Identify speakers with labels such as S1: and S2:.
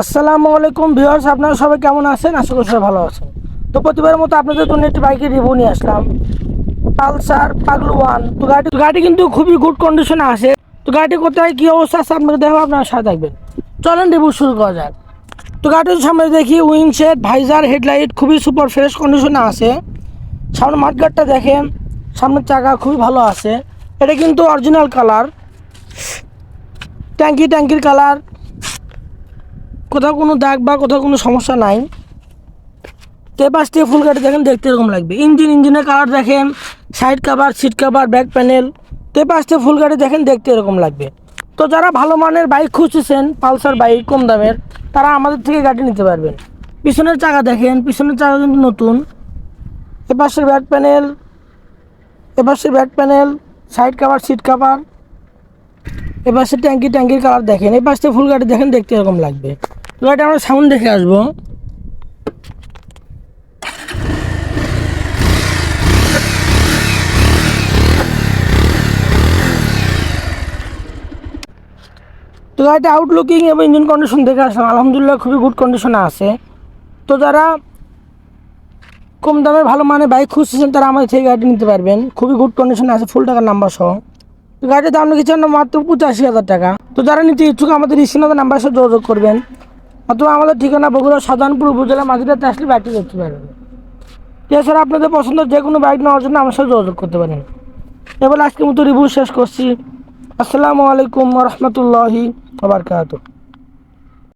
S1: আসসালামু আলাইকুম ভিউয়ার্স, আপনারা সবাই কেমন আছেন? আশা করি সবাই ভালো আছেন। তো প্রতিবারের মতো আপনাদের জন্য একটি বাইকের রিভিউ নিয়ে আসলাম। পালসার পাগলু ওয়ান তো গাড়ি গাড়ি কিন্তু খুবই গুড কন্ডিশনে আছে। তো গাড়িটি কোথায়, কী অবস্থা আছে আপনাকে দেখাবো, আপনারা সাথে থাকবেন। চলেন রিভিউ শুরু করা যাক। তো গাড়িটির সামনে দেখি উইন্ডশেড ভাইজার, হেডলাইট, খুবই সুপার ফ্রেশ কন্ডিশনে আছে। সামনে মাঠগাটটা দেখেন, সামনের চাকা খুবই ভালো আছে। এটা কিন্তু অরিজিনাল কালার ট্যাঙ্কি ট্যাঙ্কির কালার কোথাও কোনো দাগ বা কোথাও কোনো সমস্যা নাই। তে পাশ থেকে ফুল গাড়ি দেখেন, দেখতে এরকম লাগবে। ইঞ্জিন, ইঞ্জিনের কালার দেখেন side cover seat cover back panel তে পাশ থেকে ফুল গাড়ি দেখেন, দেখতে এরকম লাগবে। তো যারা ভালো মানের বাইক খুঁজছেন পালসার বাইক কম দামের, তারা আমাদের থেকে গাড়ি নিতে পারবেন। পিছনের চাকা দেখেন, পিছনের চাকা কিন্তু নতুন। এপাশের back panel এপাশের back panel side cover seat cover এপাশে ট্যাঙ্কি, ট্যাঙ্কির কালার দেখেন। এই পাশে ফুল গাড়ি দেখেন, দেখতে এরকম লাগবে। তো গাড়িটা আমরা সাউন্ড দেখে আসব। তো গাড়িটা আউটলুকিং এবং ইঞ্জিন কন্ডিশন দেখে আসলাম। আলহামদুলিল্লাহ খুবই গুড কন্ডিশনে আছে। তো যারা কম দামে ভালো মানে বাইক খুঁজছেন তারা আমাদের থেকে গাড়ি নিতে পারবেন। খুবই গুড কন্ডিশনে আছে ফুল টাকার নাম্বার সহ। তো গাড়ির দাম রেখেছে আমরা মাত্র পঁচাশি হাজার টাকা। তো যারা নিতে ইচ্ছুক, আমাদের স্ক্রিনাদের নাম্বার সাথে যোগাযোগ করবেন। অথবা আমাদের ঠিকানা বগুড়া সাধারণপুর উপজেলা মাঝিরাতে আসলে বাইকটি দেখতে পারবেন। এছাড়া আপনাদের পছন্দের যে কোনো বাইক নেওয়ার জন্য আমার সাথে যোগাযোগ করতে পারেন। এবার আজকের মতো রিভিউ শেষ করছি। আসসালামু আলাইকুম রহমতুল্লাহি আবরকাত